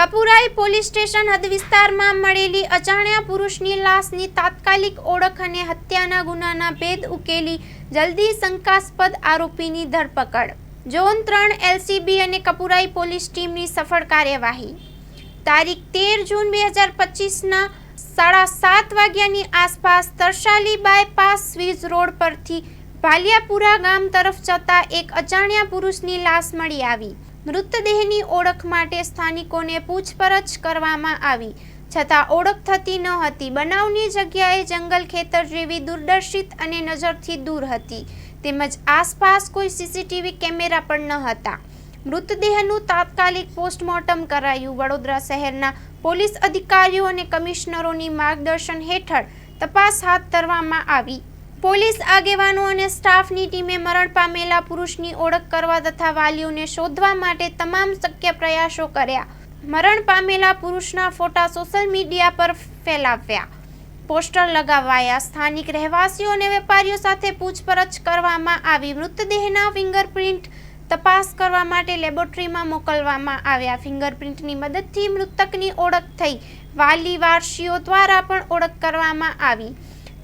Kapurai police station હદ વિસ્તારમાં મળેલી અજાણ્યા પુરુષની લાશની તાત્કાલિક ઓળખ અને હત્યાના ગુનાના ભેદ ઉકેલી જલ્દી શંકાસ્પદ આરોપીની ધરપકડ. ઝોન ત્રણ એલસીબી અને કપુરાઈ પોલીસ ટીમની સફળ કાર્યવાહી. તારીખ તેર જૂન બે હજાર પચીસના સાડા સાત વાગ્યાની આસપાસ તરસાલી બાયપાસ સ્વીઝ રોડ પરથી ભાલિયાપુરા ગામ તરફ જતા એક અજાણ્યા પુરુષની લાશ મળી આવી. મૃતદેહની ઓળખ માટે સ્થાનિકોને પૂછપરછ કરવામાં આવી. છતાં ઓળખ થતી ન હતી. બનાવની જગ્યાએ જંગલ ખેતર જેવી દૂરદર્શિત અને નજરથી દૂર હતી. તેમજ આસપાસ કોઈ સીસીટીવી કેમેરા પણ ન હતા. મૃતદેહનું તાત્કાલિક પોસ્ટમોર્ટમ કરાયું. વડોદરા શહેરના પોલીસ અધિકારીઓ અને કમિશનરોની માર્ગદર્શન હેઠળ તપાસ હાથ ધરવામાં આવી. પોલીસ આગેવાનો અને સ્ટાફની ટીમે મરણ પામેલા પુરુષની ઓળખ કરવા તથા વાલીઓને શોધવા માટે તમામ શક્ય પ્રયાસો કર્યા. મરણ પામેલા પુરુષના ફોટા સોશિયલ મીડિયા પર ફેલાવ્યા. પોસ્ટર લગાવાયા. સ્થાનિક રહેવાસીઓ અને વેપારીઓ સાથે પૂછપરછ કરવામાં આવી. મૃતદેહના ફિંગરપ્રિન્ટ તપાસ કરવા માટે લેબોરેટરીમાં મોકલવામાં આવ્યા. ફિંગરપ્રિન્ટની મદદથી મૃતકની ઓળખ થઈ. વાલી વારસીઓ દ્વારા પણ ઓળખ કરવામાં આવી.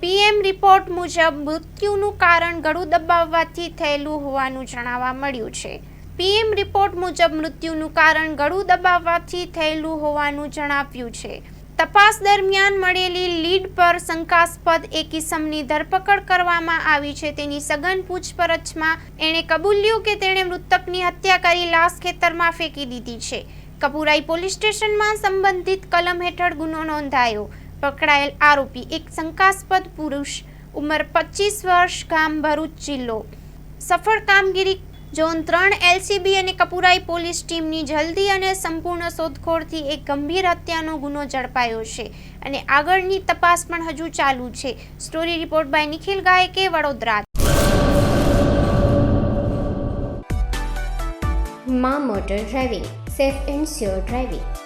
પીએમ રિપોર્ટ મુજબ મૃત્યુનું કારણ ગળું દબાવવાથી થયેલું હોવાનું જણાવા મળ્યું છે. પીએમ રિપોર્ટ મુજબ મૃત્યુનું કારણ ગળું દબાવવાથી થયેલું હોવાનું જણાવ્યું છે. તપાસ દરમિયાન મળેલી લીડ પર શંકાસ્પદ એક ઇસમની ધરપકડ કરવામાં આવી છે તેની સઘન પૂછપરછમાં એણે કબૂલ્યું કે તેણે મૃતકની હત્યા કરી લાશ ખેતરમાં ફેંકી દીધી છે. કપુરાઈ પોલીસ સ્ટેશનમાં સંબંધિત કલમ હેઠળ ગુનો નોંધાયો. પકડાયેલ આરોપી એક શંકાસ્પદ પુરુષ, ઉંમર પચીસ વર્ષ, ગામ ભરૂચ જિલ્લો. સફળ કામગીરી, ઝોન ત્રણ એલસીબી અને કપુરાઈ પોલીસ ટીમની જલ્દી અને સંપૂર્ણ શોધખોળથી એક ગંભીર હત્યાનો ગુનો ઝડપાયો છે અને આગળની તપાસ પણ હજુ ચાલુ છે. સ્ટોરી રિપોર્ટ બાય નિખિલ ગાયકે, વડોદરા. મા motor driving, safe and sure driving.